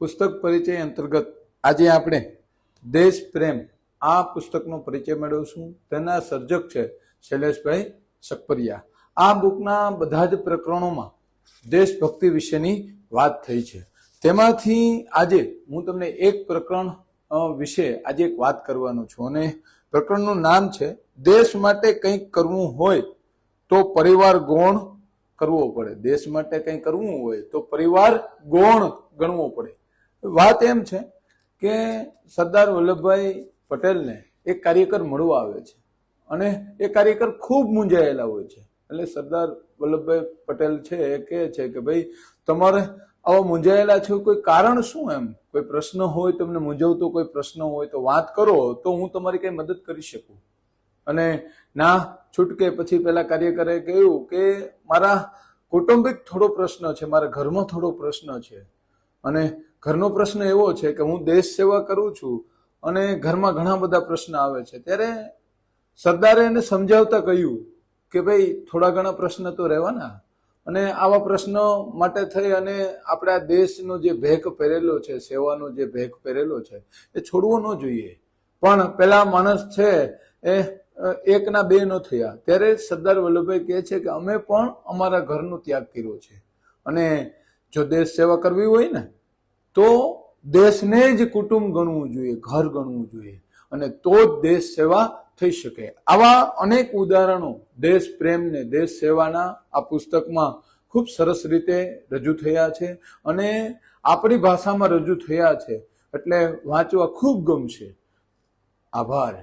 પુસ્તક પરિચય અંતર્ગત આજે આપણે દેશ પ્રેમ આ પુસ્તકનો પરિચય મેળવશું. તેના સર્જક છે શૈલેષભાઈ સકપરિયા. આ બુકના બધા જ પ્રકરણોમાં દેશભક્તિ વિશેની વાત થઈ છે. તેમાંથી આજે હું તમને એક પ્રકરણ વિશે આજે એક વાત કરવાનો છું અને પ્રકરણનું નામ છે, દેશ માટે કંઈક કરવું હોય તો પરિવાર ગૌણ કરવો પડે. દેશ માટે કંઈ કરવું હોય તો પરિવાર ગૌણ ગણવો પડે. વાત એમ છે કે સરદાર વલ્લભભાઈ પટેલને એક કાર્યકર મળવા આવે છે અને એ કાર્યકર ખૂબ મૂંઝાયેલા હોય છે. એટલે સરદાર વલ્લભભાઈ પટેલ છે એ કહે છે કે ભાઈ, તમારે આવા મૂંઝાયેલા છો કોઈ કારણ શું એમ? કોઈ પ્રશ્ન હોય તમને મૂંઝવતો કોઈ પ્રશ્ન હોય તો વાત કરો, તો હું તમારી કઈ મદદ કરી શકું. અને ના છૂટકે પછી પેલા કાર્યકરે કહ્યું કે મારા કૌટુંબિક થોડો પ્રશ્ન છે, મારા ઘરમાં થોડો પ્રશ્ન છે. અને ઘરનો પ્રશ્ન એવો છે કે હું દેશ સેવા કરું છું અને ઘરમાં ઘણા બધા પ્રશ્ન આવે છે. ત્યારે સરદારે એને સમજાવતા કહ્યું કે ભાઈ થોડા ઘણા પ્રશ્ન તો રહેવાના અને આવા પ્રશ્નો માટે થઈ અને આપણે દેશનો જે ભેખ પહેરેલો છે, સેવાનો જે ભેખ પહેરેલો છે, એ છોડવો ન જોઈએ. પણ પેલા માણસ છે એ એકના બે ન થયા. ત્યારે સરદાર વલ્લભભાઈ કહે છે કે અમે પણ અમારા ઘરનો ત્યાગ કર્યો છે. અને જો દેશ સેવા કરવી હોય ને, તો દેશને જ કુટુંબ ગણવું જોઈએ, ઘર ગણવું જોઈએ. અને તો જ દેશ સેવા થઈ શકે. આવા અનેક ઉદાહરણો દેશ પ્રેમને દેશ સેવાના આ પુસ્તકમાં ખૂબ સરસ રીતે રજૂ થયા છે અને આપણી ભાષામાં રજૂ થયા છે. એટલે વાંચવા ખૂબ ગમશે. આભાર.